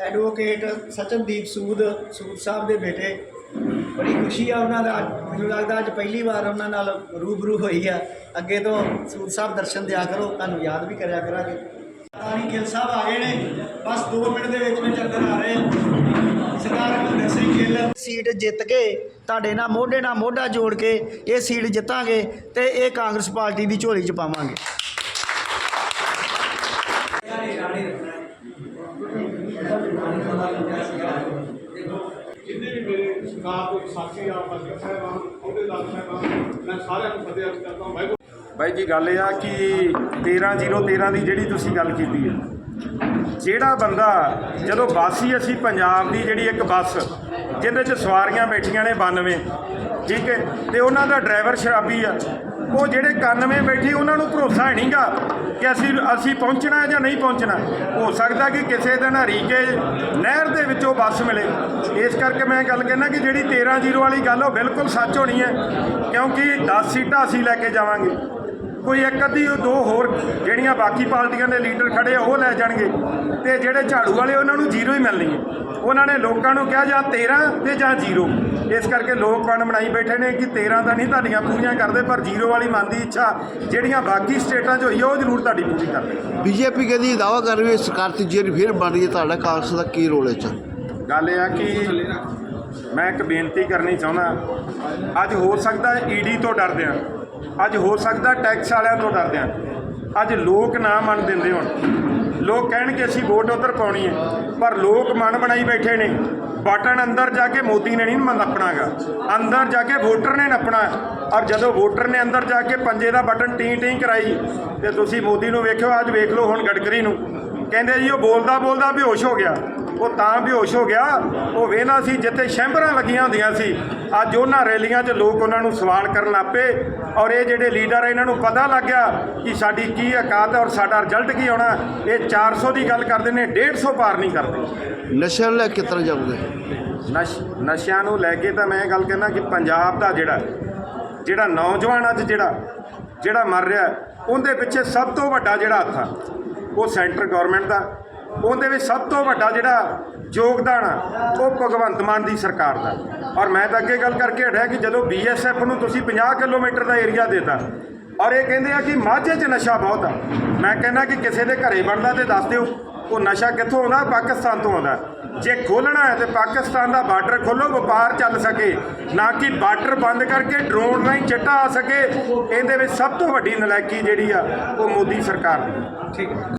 Advocate Sachandeep Sood Sood ਸਾਹਿਬ ਦੇ ਬੇਟੇ। ਬੜੀ ਖੁਸ਼ੀ ਆ ਉਹਨਾਂ ਦਾ। ਅੱਜ- ਮੈਨੂੰ ਲੱਗਦਾ ਅੱਜ ਪਹਿਲੀ ਵਾਰ ਉਹਨਾਂ ਨਾਲ ਰੂਬਰੂ ਹੋਈ ਆ। ਅੱਗੇ ਤੋਂ ਸੂਦ ਸਾਹਿਬ ਦਰਸ਼ਨ ਦਿਆ ਕਰੋ ਤੁਹਾਨੂੰ ਯਾਦ ਵੀ ਕਰਿਆ ਕਰਾਂਗੇ। ਆਣੀ ਗਿੱਲ ਸਾਹਿਬ ਆ ਗਏ ਨੇ। ਬਸ 2 ਮਿੰਟ ਦੇ ਵਿੱਚ ਵਿੱਚ ਅੰਦਰ ਆ ਰਹੇ ਆ। ਸਰਦਾਰ ਹਰਿੰਦਰ ਸਿੰਘ ਗਿੱਲ ਸੀਟ ਜਿੱਤ ਕੇ ਤੁਹਾਡੇ ਨਾਲ ਮੋਢੇ ਨਾਲ ਮੋਢਾ ਜੋੜ ਕੇ ਇਹ ਸੀਟ ਜਿੱਤਾਂਗੇ ਤੇ ਇਹ ਕਾਂਗਰਸ ਪਾਰਟੀ ਦੀ ਝੋਲੀ 'ਚ ਪਾਵਾਂਗੇ। ਜਿੰਨੇ ਵੀ ਮੇਰੇ ਸਰਕਾਰ ਦੇ ਸਾਥੀ ਆ ਮੰਤਰੀ ਸਾਹਿਬਾਨ ਅਹੁਦੇਦਾਰ ਸਾਹਿਬਾਨ ਮੈਂ ਸਾਰਿਆਂ ਨੂੰ ਫਤਿਹ ਅਰਜ਼ ਕਰਦਾ ਹਾਂ। ਵਾਹਿਗੁਰੂ। ਬਾਈ ਜੀ ਗੱਲ ਇਹ ਆ ਕਿ 13013 ਦੀ ਜਿਹੜੀ ਤੁਸੀਂ ਗੱਲ ਕੀਤੀ ਹੈ ਜਿਹੜਾ ਬੰਦਾ ਜਦੋਂ ਬਾਸੀ ਅਸੀਂ ਪੰਜਾਬ ਦੀ ਜਿਹੜੀ ਇੱਕ ਬੱਸ ਜਿਹਦੇ 'ਚ ਸਵਾਰੀਆਂ ਬੈਠੀਆਂ ਨੇ 92 ਠੀਕ ਹੈ ਤੇ ਉਹਨਾਂ ਦਾ ਡਰਾਈਵਰ ਸ਼ਰਾਬੀ ਆ ਉਹ ਜਿਹੜੇ 91 ਬੈਠੇ, ਉਹਨਾਂ ਨੂੰ ਭਰੋਸਾ ਹੈ ਨਹੀਂਗਾ ਕਿ ਅਸੀਂ ਅਸੀਂ ਪਹੁੰਚਣਾ ਹੈ ਜਾਂ ਨਹੀਂ ਪਹੁੰਚਣਾ। ਹੋ ਸਕਦਾ ਕਿ ਕਿਸੇ ਦਿਨ ਹਰੀਕੇ ਨਹਿਰ ਦੇ ਵਿੱਚੋਂ ਬੱਸ ਮਿਲੇ। ਇਸ ਕਰਕੇ ਮੈਂ ਗੱਲ ਕਹਿੰਦਾ ਕਿ ਜਿਹੜੀ 13-0 ਵਾਲੀ ਗੱਲ ਉਹ ਬਿਲਕੁਲ ਸੱਚ ਹੋਣੀ ਹੈ, ਕਿਉਂਕਿ 10 ਸੀਟਾਂ ਅਸੀਂ ਲੈ ਕੇ ਜਾਵਾਂਗੇ। ਕੋਈ ਇੱਕ ਅੱਧੀ ਦੋ ਹੋਰ ਜਿਹੜੀਆਂ ਬਾਕੀ ਪਾਰਟੀਆਂ ਦੇ ਲੀਡਰ ਖੜੇ ਆ, ਉਹ ਲੈ ਜਾਣਗੇ। ਤੇ ਜਿਹੜੇ ਝਾੜੂ ਵਾਲੇ ਉਹਨਾਂ ਨੂੰ ਜ਼ੀਰੋ ਹੀ ਮਿਲਣੀ ਹੈ। ਉਹਨਾਂ ਨੇ ਲੋਕਾਂ ਨੂੰ ਕਿਹਾ ਜਾਂ 13 ਤੇ ਜਾਂ ਜ਼ੀਰੋ। ਇਸ ਕਰਕੇ ਲੋਕ ਮਨ ਬਣਾਈ ਬੈਠੇ ਨੇ ਕਿ 13 ਤਾਂ ਨਹੀਂ ਤੁਹਾਡੀਆਂ ਪੂਰੀਆਂ ਕਰਦੇ ਪਰ ਜ਼ੀਰੋ ਵਾਲੀ ਮਨ ਦੀ ਇੱਛਾ ਜਿਹੜੀਆਂ ਬਾਕੀ ਸਟੇਟਾਂ 'ਚ ਹੋਈ ਉਹ ਜ਼ਰੂਰ ਤੁਹਾਡੀ ਪੂਰੀ ਕਰਦੇ। ਬੀਜੇਪੀ ਕਹਿੰਦੀ ਦਾਵਾ ਕਰ ਰਹੀ ਹੈ ਸਰਕਾਰ ਤੀਜੀ ਵਾਰੀ ਫਿਰ ਬਣ ਰਹੀ ਹੈ ਤੁਹਾਡਾ ਕਾਂਗਰਸ ਦਾ ਕੀ ਰੋਲ ਹੈ ਚ ਗੱਲ ਇਹ ਆ ਕਿ ਮੈਂ ਇੱਕ ਬੇਨਤੀ ਕਰਨੀ ਚਾਹੁੰਦਾ ਅੱਜ ਹੋ ਸਕਦਾ ਈਡੀ ਤੋਂ ਡਰਦੇ ਆ ਅੱਜ ਹੋ ਸਕਦਾ ਟੈਕਸ ਵਾਲਿਆਂ ਤੋਂ ਡਰਦੇ ਆ ਅੱਜ ਲੋਕ ਨਾ ਮੰਨ ਦਿੰਦੇ ਹੁਣ। ਲੋਕ ਕਹਿਣਗੇ ਅਸੀਂ ਵੋਟ ਉਧਰ ਪਾਉਣੀ ਹੈ। ਪਰ ਲੋਕ ਮਨ ਬਣਾਈ ਬੈਠੇ ਨੇ। ਬਟਨ ਅੰਦਰ ਜਾ ਕੇ ਮੋਦੀ ਨੇ ਨਹੀਂ ਨੱਪਣਾਗਾ ਅੰਦਰ ਜਾ ਕੇ ਵੋਟਰ ਨੇ ਨੱਪਣਾ। ਔਰ ਜਦੋਂ ਵੋਟਰ ਨੇ ਅੰਦਰ ਜਾ ਕੇ ਪੰਜੇ ਦਾ ਬਟਨ ਟੀ ਟੀ ਕਰਾਈ, ਤੇ ਤੁਸੀਂ ਮੋਦੀ ਨੂੰ ਵੇਖਿਓ, ਅੱਜ ਵੇਖ ਲਓ ਹੁਣ ਗਡਕਰੀ ਨੂੰ। ਕਹਿੰਦੇ ਜੀ ਉਹ ਬੋਲਦਾ ਬੋਲਦਾ ਬੇਹੋਸ਼ ਹੋ ਗਿਆ। ਉਹ ਤਾਂ ਬੇਹੋਸ਼ ਹੋ ਗਿਆ ਉਹ ਵੇਖਣਾ ਸੀ ਜਿੱਥੇ ਸ਼ੈਂਬਰਾਂ ਲੱਗੀਆਂ ਹੁੰਦੀਆਂ ਸੀ। ਅੱਜ ਉਹਨਾਂ ਰੈਲੀਆਂ 'ਚ ਲੋਕ ਉਹਨਾਂ ਨੂੰ ਸਵਾਲ ਕਰਨ ਲੱਪੇ ਔਰ ਇਹ ਜਿਹੜੇ ਲੀਡਰ ਇਹਨਾਂ ਨੂੰ ਪਤਾ ਲੱਗ ਗਿਆ ਕਿ ਸਾਡੀ ਕੀ ਔਕਾਤ ਹੈ ਔਰ ਸਾਡਾ ਰਿਜ਼ਲਟ ਕੀ ਆਉਣਾ। ਇਹ 400 ਦੀ ਗੱਲ ਕਰਦੇ ਨੇ 150 ਪਾਰ ਨਹੀਂ ਕਰਦੇ। ਨਸ਼ਿਆਂ ਲੈ ਕੇ ਤਰ੍ਹਾਂ ਨਸ਼ ਨਸ਼ਿਆਂ ਨੂੰ ਲੈ ਕੇ ਤਾਂ ਮੈਂ ਇਹ ਗੱਲ ਕਹਿੰਦਾ ਕਿ ਪੰਜਾਬ ਦਾ ਜਿਹੜਾ ਜਿਹੜਾ ਨੌਜਵਾਨ ਅੱਜ ਜਿਹੜਾ ਜਿਹੜਾ ਮਰ ਰਿਹਾ ਉਹਦੇ ਪਿੱਛੇ ਸਭ ਤੋਂ ਵੱਡਾ ਜਿਹੜਾ ਹੱਥ ਆ। ਉਹ ਸੈਂਟਰ ਗਵਰਨਮੈਂਟ ਦਾ, ਉਹਦੇ ਵਿੱਚ ਸਭ ਤੋਂ ਵੱਡਾ ਜਿਹੜਾ ਯੋਗਦਾਨ ਆ, ਉਹ ਭਗਵੰਤ ਮਾਨ ਦੀ ਸਰਕਾਰ ਦਾ। ਔਰ ਮੈਂ ਤਾਂ ਅੱਗੇ ਗੱਲ ਕਰਕੇ ਹਟਿਆ ਕਿ ਜਦੋਂ ਬੀਐਸਐਫ ਨੂੰ ਤੁਸੀਂ 50 ਕਿਲੋਮੀਟਰ ਦਾ ਏਰੀਆ ਦੇਤਾ, ਔਰ ਇਹ ਕਹਿੰਦੇ ਆ ਕਿ ਮਾਝੇ 'ਚ ਨਸ਼ਾ ਬਹੁਤ ਆ। ਮੈਂ ਕਹਿੰਦਾ ਕਿ ਕਿਸੇ ਦੇ ਘਰੇ ਬਣਦਾ ਤੇ ਦੱਸ ਦਿਓ, ਉਹ ਨਸ਼ਾ ਕਿੱਥੋਂ ਆਉਂਦਾ? ਪਾਕਿਸਤਾਨ ਤੋਂ ਆਉਂਦਾ। ਜੇ ਖੋਲਣਾ ਹੈ ਤੇ ਪਾਕਿਸਤਾਨ ਦਾ ਬਾਰਡਰ ਖੋਲੋ ਵਪਾਰ ਚੱਲ ਸਕੇ। ਨਾ ਕਿ ਬਾਰਡਰ ਬੰਦ ਕਰਕੇ ਡਰੋਨ ਰਾਹੀਂ ਚਿੱਟਾ ਆ ਸਕੇ। ਇਹਦੇ ਵਿੱਚ ਸਭ ਤੋਂ ਵੱਡੀ ਨਲਾਇਕੀ ਜਿਹੜੀ ਆ, ਉਹ ਮੋਦੀ ਸਰਕਾਰ ਦੀ। ਠੀਕ